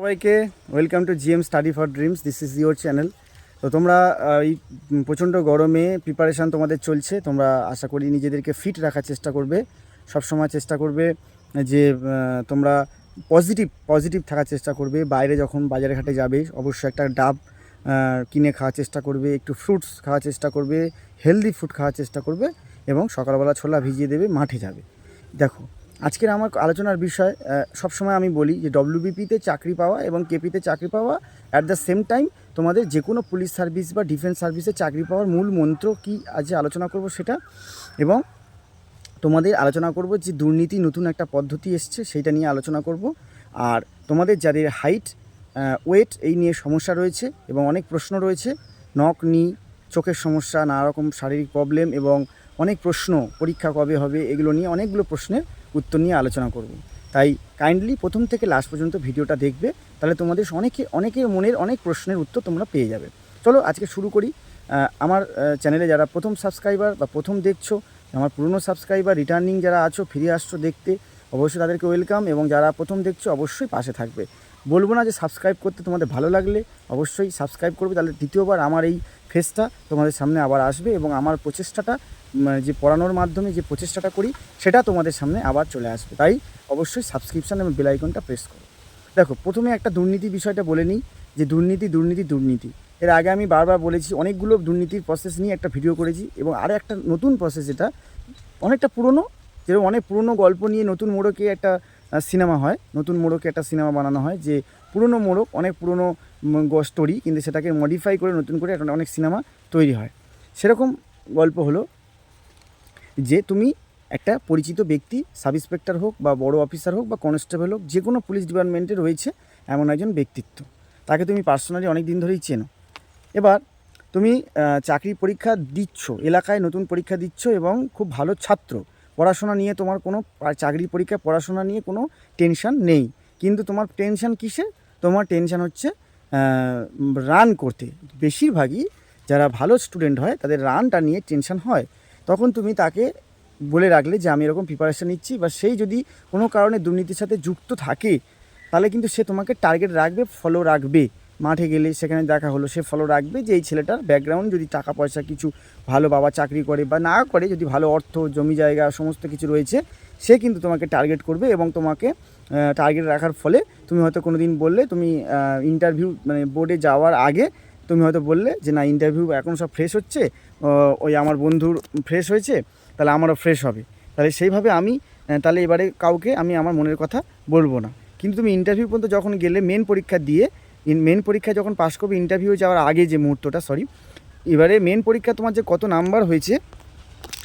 সবাইকে welcome to GM study for dreams this is your channel তো তোমরা এই প্রচণ্ড গরমে প্রিপারেশান তোমাদের চলছে, তোমরা আশা করি নিজেদেরকে ফিট রাখার চেষ্টা করবে। সবসময় চেষ্টা করবে যে তোমরা পজিটিভ পজিটিভ থাকার চেষ্টা করবে। বাইরে যখন বাজারে ঘাটে যাবে, অবশ্যই একটা ডাব কিনে খাওয়ার চেষ্টা করবে, একটু ফ্রুটস খাওয়ার চেষ্টা করবে হেলদি ফুড খাওয়ার চেষ্টা করবে এবং সকালবেলা ছোলা ভিজিয়ে দেবে, মাঠে যাবে। দেখো আজকের আমার আলোচনার বিষয় সবসময় আমি বলি যে ডব্লিউবিপিতে চাকরি পাওয়া এবং কেপিতে চাকরি পাওয়া অ্যাট দ্য সেম টাইম তোমাদের যে কোনো পুলিশ সার্ভিস বা ডিফেন্স সার্ভিসে চাকরি পাওয়ার মূল মন্ত্র কি আজ আলোচনা করব সেটা এবং তোমাদের আলোচনা করব যে দুর্নীতি নতুন একটা পদ্ধতি এসছে সেইটা নিয়ে আলোচনা করব। আর তোমাদের যাদের হাইট ওয়েট এই নিয়ে সমস্যা রয়েছে এবং অনেক প্রশ্ন রয়েছে নখ নি চোখের সমস্যা, নানা রকম শারীরিক প্রবলেম এবং অনেক প্রশ্ন, পরীক্ষা কবে হবে, এগুলো নিয়ে অনেকগুলো প্রশ্নের উত্তর নিয়ে আলোচনা করব। তাই কাইন্ডলি প্রথম থেকে লাস্ট পর্যন্ত ভিডিওটা দেখবে, তাহলে তোমাদের অনেকে, অনেকের মনের অনেক প্রশ্নের উত্তর তোমরা পেয়ে যাবে। চলো আজকে শুরু করি। আমার চ্যানেলে যারা প্রথম সাবস্ক্রাইবার বা প্রথম দেখছ, আমার পুরনো সাবস্ক্রাইবার রিটার্নিং যারা আছো, ফিরে আসছো দেখতে, অবশ্যই তাদেরকে ওয়েলকাম এবং যারা প্রথম দেখছ, অবশ্যই পাশে থাকবে। বলব না যে সাবস্ক্রাইব করতে তোমাদের ভালো লাগলে, অবশ্যই সাবস্ক্রাইব করবে। তাহলে দ্বিতীয়বার আমার এই ফেসটা তোমাদের সামনে আবার আসবে এবং আমার প্রচেষ্টাটা যে পড়ানোর মাধ্যমে যে প্রচেষ্টাটা করি, সেটা তোমাদের সামনে আবার চলে আসবে। তাই অবশ্যই সাবস্ক্রিপশান এবং বেলাইকনটা প্রেস করো। দেখো, প্রথমে একটা দুর্নীতি বিষয়টা বলে নিই, যে দুর্নীতি দুর্নীতি দুর্নীতি। এর আগে আমি বারবার বলেছি, অনেকগুলো দুর্নীতির প্রসেস নিয়ে একটা ভিডিও করেছি এবং আরও একটা নতুন প্রসেস এটা অনেকটা পুরনো, যেরকম অনেক পুরনো গল্প নিয়ে নতুন মোড়কে একটা সিনেমা হয়। নতুন মোড়কে একটা সিনেমা বানানো হয়, যে পুরনো মোড়ক, অনেক পুরনো স্টোরি কিন্তু সেটাকে মডিফাই করে নতুন করে একটা অনেক সিনেমা তৈরি হয়। সেরকম গল্প হলো। যে তুমি একটা পরিচিত ব্যক্তি, সাব ইন্সপেক্টর হোক বা বড় অফিসার হোক বা কনস্টেবল হোক, যে কোনো পুলিশ ডিপার্টমেন্টে রয়েছে এমন একজন ব্যক্তিত্ব। তাকে তুমি পার্সোনালি অনেক দিন ধরেই চেনো। এবার তুমি চাকরি পরীক্ষা দিচ্ছ, এলাকায় নতুন পরীক্ষা দিচ্ছ এবং খুব ভালো ছাত্র, পড়াশোনা নিয়ে তোমার কোনো চাকরি পরীক্ষা পড়াশোনা নিয়ে কোনো টেনশন নেই। কিন্তু তোমার টেনশন কিসে? তোমার টেনশন হচ্ছে রান করতে। বেশিরভাগই যারা ভালো স্টুডেন্ট হয়, তাদের রানটা নিয়ে টেনশন হয়। তখন তুমি তাকে বলে রাখলে যে আমি এরকম প্রিপারেশান নিচ্ছি বা সেই যদি কোনো কারণে দুর্নীতির সাথে যুক্ত থাকে, তাহলে কিন্তু সে তোমাকে টার্গেট রাখবে ফলো রাখবে। মাঠে গেলে সেখানে দেখা হলো, সে ফলো রাখবে যে এই ছেলেটার ব্যাকগ্রাউন্ড যদি টাকা পয়সা কিছু ভালো বাবা চাকরি করে বা না করে, যদি ভালো অর্থ, জমি জায়গা সমস্ত কিছু রয়েছে, সে কিন্তু তোমাকে টার্গেট করবে এবং তোমাকে টার্গেট রাখার ফলে তুমি হয়তো কোনো দিন বললে, তুমি ইন্টারভিউ মানে বোর্ডে যাওয়ার আগে তুমি হয়তো বললে যে না ইন্টারভিউ এখন সব ফ্রেশ হচ্ছে ওই আমার বন্ধুর ফ্রেশ হয়েছে, তাহলে আমারও ফ্রেশ হবে। তাহলে সেইভাবে আমি তাহলে এবারে কাউকে আমি আমার মনের কথা বলব না। কিন্তু তুমি ইন্টারভিউ পর্যন্ত যখন গেলে মেন পরীক্ষা দিয়ে মেন পরীক্ষা যখন পাস করবে ইন্টারভিউ যাওয়ার আগে যে মুহূর্তটা সরি এবারে মেন পরীক্ষা তোমার যে কত নাম্বার হয়েছে,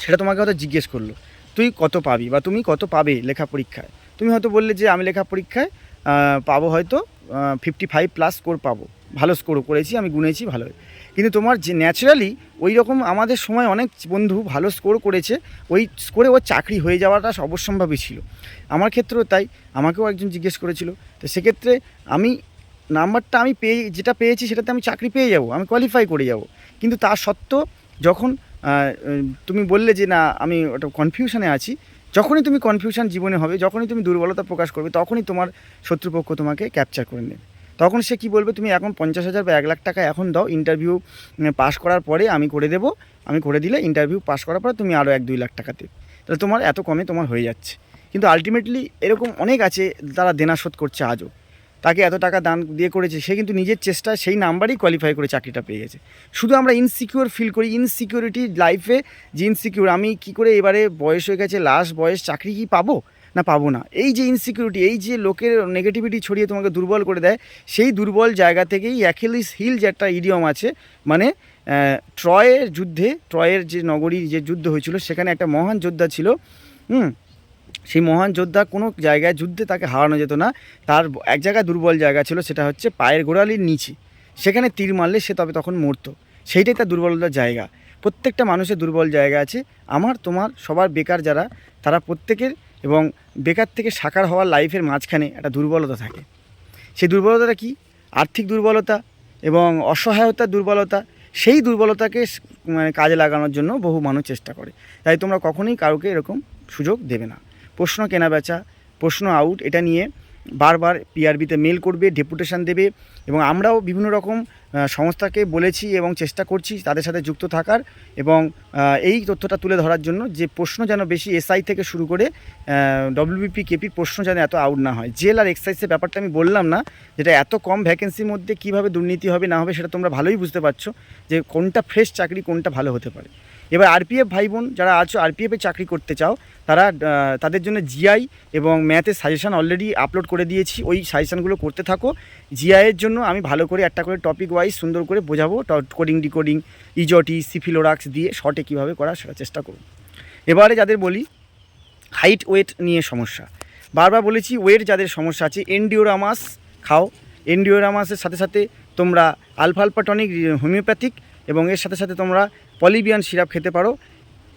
সেটা তোমাকে হয়তো জিজ্ঞেস করল। তুই কত পাবি বা তুমি কত পাবে লেখা পরীক্ষায়? তুমি হয়তো বললে যে, আমি লেখা পরীক্ষায় পাবো হয়তো ফিফটি ফাইভ প্লাস স্কোর পাবো। ভালো স্কোর করেছি, আমি গুনেছি ভালো। কিন্তু তোমার যে ন্যাচারালি ওই রকম আমাদের সময় অনেক বন্ধু ভালো স্কোর করেছে, ওই স্কোরে ওর চাকরি হয়ে যাওয়াটা অবশ্যম্ভাবী ছিল। আমার ক্ষেত্রেও তাই, আমাকেও একজন জিজ্ঞেস করেছিল। তো সেক্ষেত্রে আমি নাম্বারটা আমি পেয়ে, যেটা পেয়েছি সেটাতে আমি চাকরি পেয়ে যাব, আমি কোয়ালিফাই করে যাব। কিন্তু তা সত্ত্বেও যখন তুমি বললে যে না, আমি ওটা কনফিউশনে আছি, যখনই তুমি কনফিউশন জীবনে হবে, যখনই তুমি দুর্বলতা প্রকাশ করবে, তখনই তোমার শত্রুপক্ষ তোমাকে ক্যাপচার করে নেবে। তখন সে কি বলবে, তুমি এখন পঞ্চাশ হাজার বা এক লাখ টাকা এখন দাও ইন্টারভিউ পাস করার পরে আমি করে দেবো, আমি করে দিলে ইন্টারভিউ পাস করার পরে তুমি আরও এক দুই লাখ টাকা দেবে। তাহলে তোমার এত কমে তোমার হয়ে যাচ্ছে। কিন্তু আলটিমেটলি এরকম অনেক আছে তারা দেনা শোধ করছে আজও। তাকে এত টাকা দান দিয়ে করেছে, সে কিন্তু নিজের চেষ্টা, সেই নাম্বারই কোয়ালিফাই করে চাকরিটা পেয়ে গেছে। শুধু আমরা ইনসিকিউর ফিল করি ইনসিকিউরিটি লাইফে যে ইনসিকিউর আমি কি করে এবারে বয়স হয়ে গেছে লাস্ট বয়স চাকরি কি পাবো? না, পাবো না। এই যে ইনসিকিউরিটি এই যে লোকের নেগেটিভিটি ছড়িয়ে তোমাকে দুর্বল করে দেয়, সেই দুর্বল জায়গা থেকেই অ্যাখিলিস হিল যে একটা ইডিয়ম আছে মানে ট্রয়ের যুদ্ধে ট্রয়ের যে নগরীর যে যুদ্ধ হয়েছিল, সেখানে একটা মহান যোদ্ধা ছিল, হুম? সেই মহান যোদ্ধা কোনো জায়গায় যুদ্ধে তাকে হারানো যেত না। তার এক জায়গায় দুর্বল জায়গা ছিল, সেটা হচ্ছে পায়ের গোড়ালির নিচে। সেখানে তীর মারলে সে তবে তখন মরতো। সেইটাই তার দুর্বলতার জায়গা। প্রত্যেকটা মানুষের দুর্বল জায়গা আছে। আমার, তোমার, সবার বেকার যারা, তারা প্রত্যেকের এবং বেকার থেকে সাকার হওয়ার লাইফের মাঝখানে একটা দুর্বলতা থাকে। সেই দুর্বলতাটা কি? আর্থিক দুর্বলতা এবং অসহায়তার দুর্বলতা, সেই দুর্বলতাকে মানে কাজে লাগানোর জন্য বহু মানুষ চেষ্টা করে। তাই তোমরা কখনোই কাউকে এরকম সুযোগ দেবে না। প্রশ্ন কেনা বেচা, প্রশ্ন আউট এটা নিয়ে বারবার পিআরবিতে মেল করবে ডেপুটেশন দেবে এবং আমরাও বিভিন্ন রকম সংস্থাকে বলেছি এবং চেষ্টা করছি তাদের সাথে যুক্ত থাকার এবং এই তথ্যটা তুলে ধরার জন্য যে প্রশ্ন যেন বেশি এসআই থেকে শুরু করে ডব্লিউবিপি কেপি প্রশ্ন যেন এত আউট না হয়। জেল আর এক্সাইজের ব্যাপারটা আমি বললাম না, যেটা এত কম ভ্যাকেন্সির মধ্যে কীভাবে দুর্নীতি হবে না হবে সেটা তোমরা ভালোই বুঝতে পারছ যে কোনটা ফ্রেশ চাকরি কোনটা ভালো হতে পারে। এবার আরপিএফ ভাই বোন যারা আছো আরপিএফে চাকরি করতে চাও, তারা তাদের জন্য জিআই এবং ম্যাথের সাজেশান অলরেডি আপলোড করে দিয়েছি। ওই সাজেশানগুলো করতে থাকো। জিআইয়ের জন্য আমি ভালো করে একটা করে টপিক ওয়াইজ সুন্দর করে বোঝাবো। কোডিং ডিকোডিং ইজটি সিফিলোরাক্স দিয়ে শর্টে কীভাবে করা সেটা চেষ্টা করব। এবারে যাদের বলি হাইট ওয়েট নিয়ে সমস্যা। বারবার বলেছি ওয়েট যাদের সমস্যা আছে এনডিওরামাস খাও। এনডিওরামাসের সাথে সাথে তোমরা আলফা আলফা টনিক হোমিওপ্যাথিক এবং এর সাথে সাথে তোমরা পলিবিয়ান সিরাপ খেতে পারো।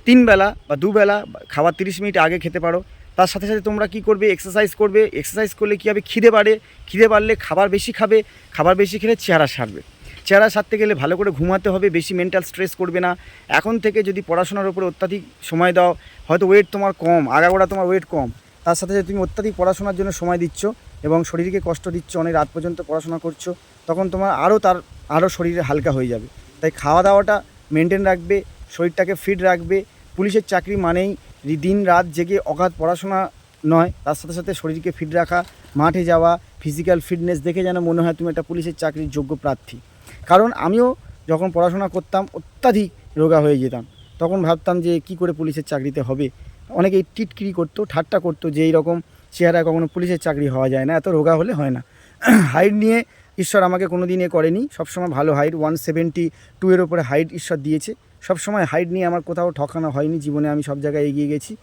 তিন বেলা বা দুবেলা খাওয়ার তিরিশ মিনিট আগে খেতে পারো। তার সাথে সাথে তোমরা কি করবে? এক্সারসাইজ করবে। এক্সারসাইজ করলে কী হবে? খিদে বাড়ে। খিদে বাড়লে খাবার বেশি খাবে। খাবার বেশি খেলে চেহারা সারবে। চেহারা সারতে গেলে ভালো করে ঘুমাতে হবে। বেশি মেন্টাল স্ট্রেস করবে না। এখন থেকে যদি পড়াশোনার উপরে অত্যাধিক সময় দাও, হয়তো ওয়েট তোমার কম। আগাগোড়া তোমার ওয়েট কম। তার সাথে সাথে তুমি অত্যাধিক পড়াশোনার জন্য সময় দিচ্ছ। এবং শরীরকে কষ্ট দিচ্ছ, অনেক রাত পর্যন্ত পড়াশোনা করছ, তখন তোমার আরও তার, আরও শরীরে হালকা হয়ে যাবে। তাই খাওয়া দাওয়াটা মেনটেন রাখবে, শরীরটাকে ফিট রাখবে। পুলিশের চাকরি মানেই দিন রাত জেগে অগাধ পড়াশোনা নয়, তার সাথে সাথে শরীরকে ফিট রাখা, মাঠে যাওয়া ফিজিক্যাল ফিটনেস দেখে যেন মনে হয় তুমি একটা পুলিশের চাকরির যোগ্য প্রার্থী। কারণ আমিও যখন পড়াশোনা করতাম, অত্যাধিক রোগা হয়ে যেতাম। তখন ভাবতাম যে কি করে পুলিশের চাকরিতে হবে? অনেকেই টিটকিরি করতো, ঠাট্টা করতো যে এইরকম চেহারায় কখনো পুলিশের চাকরি হওয়া যায় না, এত রোগা হলে হয় না। হাইট নিয়ে ঈশ্বর আমাকে কোনো দিন এ করেনি, সবসময় ভালো হাইট ওয়ান সেভেন্টি টু এর ওপরে হাইট ঈশ্বর দিয়েছে। সবসময় হাইট নিয়ে আমার কোথাও ঠকানো হয়নি, জীবনে আমি সব জায়গায় এগিয়ে গেছি।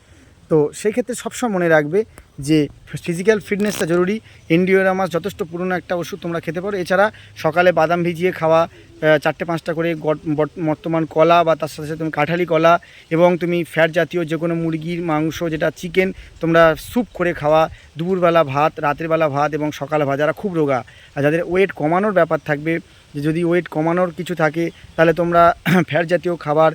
তো সেই ক্ষেত্রে সবসময় মনে রাখবে যে ফিজিক্যাল ফিটনেসটা জরুরি। এনডিওরামাস যথেষ্ট পুরনো একটা ওষুধ তোমরা খেতে পারো। এছাড়া সকালে বাদাম ভিজিয়ে খাওয়া চারটে পাঁচটা করে বর্তমান কলা বা তার সাথে সাথে তুমি কাঁঠালি কলা এবং তুমি ফ্যাট জাতীয় যে কোনো মুরগির মাংস যেটা চিকেন তোমরা স্যুপ করে খাওয়া, দুপুরবেলা ভাত, রাতের বেলা ভাত এবং সকালে ভাত, যারা খুব রোগা। আর যাদের ওয়েট কমানোর ব্যাপার থাকবে, যে যদি ওয়েট কমানোর কিছু থাকে, তাহলে তোমরা ফ্যাট জাতীয় খাবার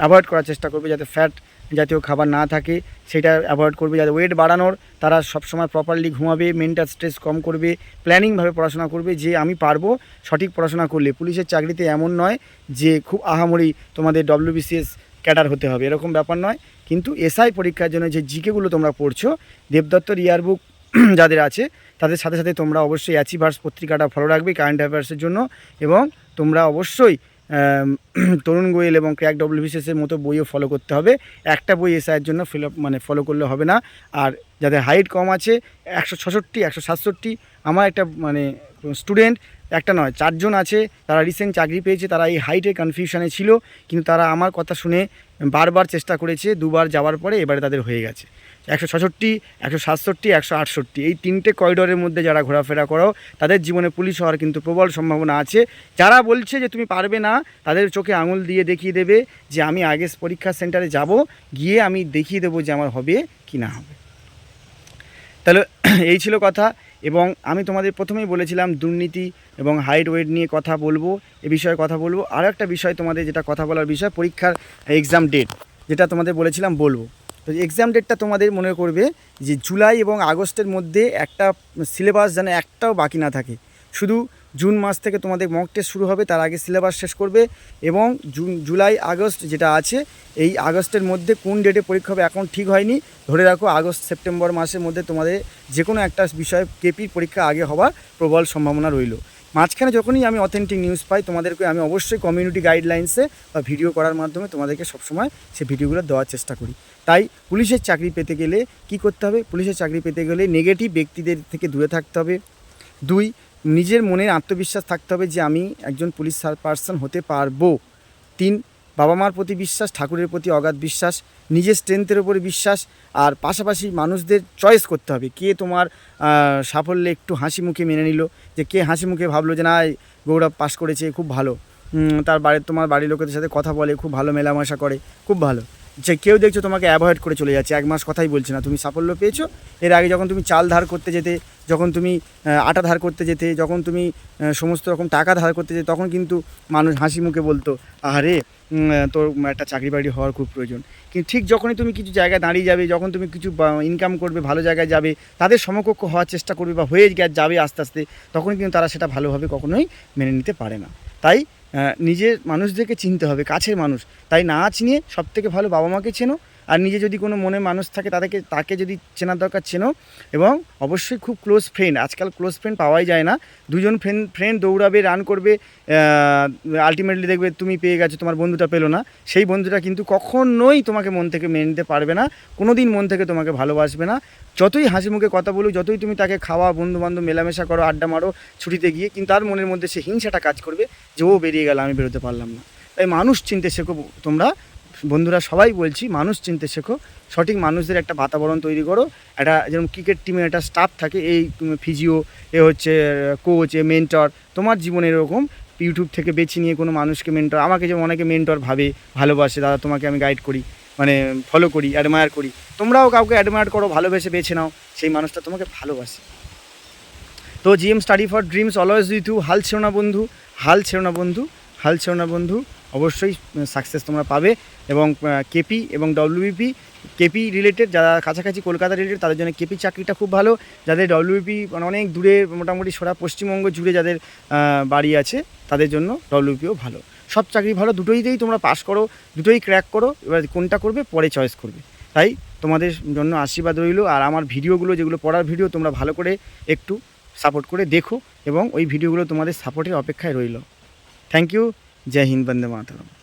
অ্যাভয়েড করার চেষ্টা করবে যাতে ফ্যাট জাতীয় খাবার না থাকে, সেটা অ্যাভয়েড করবে। যাতে ওয়েট বাড়ানোর, তারা সবসময় প্রপারলি ঘুমাবে মেন্টাল স্ট্রেস কম করবে প্ল্যানিংভাবে পড়াশোনা করবে, যে আমি পারব সঠিক পড়াশোনা করলে। পুলিশের চাকরিতে এমন নয় যে খুব আহামরি তোমাদের ডব্লিউবিসিএস ক্যাডার হতে হবে, এরকম ব্যাপার নয়। কিন্তু এসআই পরীক্ষার জন্য যে জিকেগুলো তোমরা পড়ছো, দেবদত্তর ইয়ারবুক যাদের আছে, তাদের সাথে সাথে তোমরা অবশ্যই অ্যাচিভার্স পত্রিকাটা ফলো রাখবে কারেন্ট অ্যাফেয়ার্সের জন্য। এবং তোমরা অবশ্যই তরুণ গোয়েল এবং ক্র্যাক ডব্লিউবিসিএসের মতো বইও ফলো করতে হবে। একটা বই এসআইয়ের জন্য ফিল মানে ফলো করলে হবে না। আর যাদের হাইট কম আছে, একশো ছষট্টি, একশো সাতষট্টি, আমার একটা মানে স্টুডেন্ট একটা নয়, চারজন আছে, তারা রিসেন্ট চাকরি পেয়েছে, তারা এই হাইটের কনফিউশনে ছিল, কিন্তু তারা আমার কথা শুনে বারবার চেষ্টা করেছে, দুবার যাওয়ার পরে এবারে তাদের হয়ে গেছে। একশো ছষট্টি, একশো সাতষট্টি, একশো আটষট্টি, এই তিনটে করিডোরের মধ্যে যারা ঘোরাফেরা করো, তাদের জীবনে পুলিশ হওয়ার কিন্তু প্রবল সম্ভাবনা আছে। যারা বলছে যে তুমি পারবে না, তাদের চোখে আঙুল দিয়ে দেখিয়ে দেবে যে আমি আগে পরীক্ষা সেন্টারে যাব, গিয়ে আমি দেখিয়ে দেবো যে আমার হবে কি না হবে। তাহলে এই ছিল কথা। এবং আমি তোমাদের প্রথমেই বলেছিলাম দুর্নীতি এবং হাইট ওয়েট নিয়ে কথা বলব, এ বিষয়ে কথা বলব। আর একটা বিষয় তোমাদের যেটা কথা বলার বিষয়, পরীক্ষার এক্সাম ডেট যেটা তোমাদের বলেছিলাম বলব। তো এক্সাম ডেটটা তোমাদের মনে করবে যে জুলাই এবং আগস্টের মধ্যে একটা সিলেবাস যেন একটাও বাকি না থাকে। শুধু জুন মাস থেকে তোমাদের মক টেস্ট শুরু হবে, তার আগে সিলেবাস শেষ করবে এবং জুন, জুলাই, আগস্ট যেটা আছে, এই আগস্টের মধ্যে কোন ডেটে পরীক্ষা হবে এখন ঠিক হয়নি। ধরে রাখো, আগস্ট, সেপ্টেম্বর মাসের মধ্যে তোমাদের যে কোনো একটা বিষয় কেপির পরীক্ষা আগে হওয়ার প্রবল সম্ভাবনা রইল। মাঝখানে যখনই আমি অথেন্টিক নিউজ পাই, তোমাদেরকে আমি অবশ্যই কমিউনিটি গাইডলাইন্সে বা ভিডিও করার মাধ্যমে তোমাদেরকে সবসময় সে ভিডিওগুলো দেওয়ার চেষ্টা করি। তাই পুলিশের চাকরি পেতে গেলে কি করতে হবে? পুলিশের চাকরি পেতে গেলে নেগেটিভ ব্যক্তিদের থেকে দূরে থাকতে হবে। দুই নিজের মনে আত্মবিশ্বাস থাকতে হবে যে আমি একজন পুলিশ পার্সন হতে পারব। তিন বাবা মার প্রতি বিশ্বাস, ঠাকুরের প্রতি অগাধ বিশ্বাস, নিজের স্ট্রেংথের উপরে বিশ্বাস, আর পাশাপাশি মানুষদের চয়েস করতে হবে। কে তোমার সাফল্যে একটু হাসি মুখে মেনে নিল, যে কে হাসি মুখে ভাবলো যে না গৌরব পাশ করেছে, খুব ভালো। তার বাড়ির, তোমার বাড়ির লোকেদের সাথে কথা বলে, খুব ভালো মেলামেশা করে, খুব ভালো। যে কেউ দেখছ তোমাকে অ্যাভয়েড করে চলে যাচ্ছে, এক মাস কথাই বলছে না, তুমি সাফল্য পেয়েছ। এর আগে যখন তুমি চাল ধার করতে যেতে, যখন তুমি আটা ধার করতে যেতে, যখন তুমি সমস্ত রকম টাকা ধার করতে যেতে, তখন কিন্তু মানুষ হাসি মুখে বলতো আরে তোর একটা চাকরি বাকরি হওয়ার খুব প্রয়োজন। কিন্তু ঠিক যখনই তুমি কিছু জায়গায় দাঁড়িয়ে যাবে, যখন তুমি কিছু ইনকাম করবে, ভালো জায়গায় যাবে, তাদের সমকক্ষ হওয়ার চেষ্টা করবে বা হয়ে যাবে আস্তে আস্তে, তখন কিন্তু তারা সেটা ভালোভাবে কখনোই মেনে নিতে পারে না। তাই নিজের মানুষদেরকে চিনতে হবে, কাছের মানুষ। তাই না চিনিয়ে সব থেকে ভালো বাবা মাকে চেনো আর নিজে যদি কোনো মনে মানুষ থাকে, তাদেরকে, তাকে যদি চেনার দরকার চেনো এবং অবশ্যই খুব ক্লোজ ফ্রেন্ড আজকাল ক্লোজ ফ্রেন্ড পাওয়াই যায় না। দুজন ফ্রেন্ড ফ্রেন্ড দৌড়াবে রান করবে আলটিমেটলি দেখবে তুমি পেয়ে গেছো, তোমার বন্ধুটা পেল না। সেই বন্ধুটা কিন্তু কখনোই তোমাকে মন থেকে মেনে নিতে পারবে না কোনো দিন মন থেকে তোমাকে ভালোবাসবে না। যতই হাসি মুখে কথা বলুক, যতই তুমি তাকে খাওয়া বন্ধু বান্ধব মেলামেশা করো, আড্ডা মারো, ছুটিতে গিয়ে, কিন্তু তার মনের মধ্যে সে হিংসাটা কাজ করবে যে, ও বেরিয়ে গেল, আমি বেরোতে পারলাম না। তাই মানুষ চিনতে শেখো তোমরা বন্ধুরা সবাই বলছি, মানুষ চিনতে শেখো, সঠিক মানুষদের একটা বাতাবরণ তৈরি করো। একটা যেরকম ক্রিকেট টিমের একটা স্টাফ থাকে, এই ফিজিও এ হচ্ছে কোচ এ মেন্টর তোমার জীবনে এরকম ইউটিউব থেকে বেছে নিয়ে কোনো মানুষকে মেন্টর আমাকে যেমন অনেকে মেন্টর ভাবে, ভালোবাসে, দাদা তোমাকে আমি গাইড করি মানে ফলো করি অ্যাডমায়ার করি। তোমরাও কাউকে অ্যাডমায়ার করো, ভালোবেসে বেছে নাও, সেই মানুষটা তোমাকে ভালোবাসে। তো GM study for dreams always with you হাল ছেড়ো না বন্ধু, হাল ছেড়ো না বন্ধু, হাল ছেড়ো না বন্ধু। অবশ্যই সাকসেস তোমরা পাবে এবং কেপি এবং ডব্লিউবিপি কেপি রিলেটেড যারা কাছাকাছি কলকাতা রিলেটেড তাদের জন্য কেপি চাকরিটা খুব ভালো। যাদের ডব্লিউবিপি মানে অনেক দূরে মোটামুটি সারা পশ্চিমবঙ্গ জুড়ে যাদের বাড়ি আছে তাদের জন্য ডব্লিউবিপিও ভালো। সব চাকরি ভালো দুটোইতেই তোমরা পাস করো, দুটোই ক্র্যাক করো, এবার কোনটা করবে, পরে চয়েস করবে। তাই তোমাদের জন্য আশীর্বাদ রইল আর আমার ভিডিওগুলো যেগুলো পড়ার ভিডিও তোমরা ভালো করে একটু সাপোর্ট করে দেখো এবং ওই ভিডিওগুলো তোমাদের সাপোর্টের অপেক্ষায় রইল। থ্যাংক ইউ जय हिंद बंदे मातरम।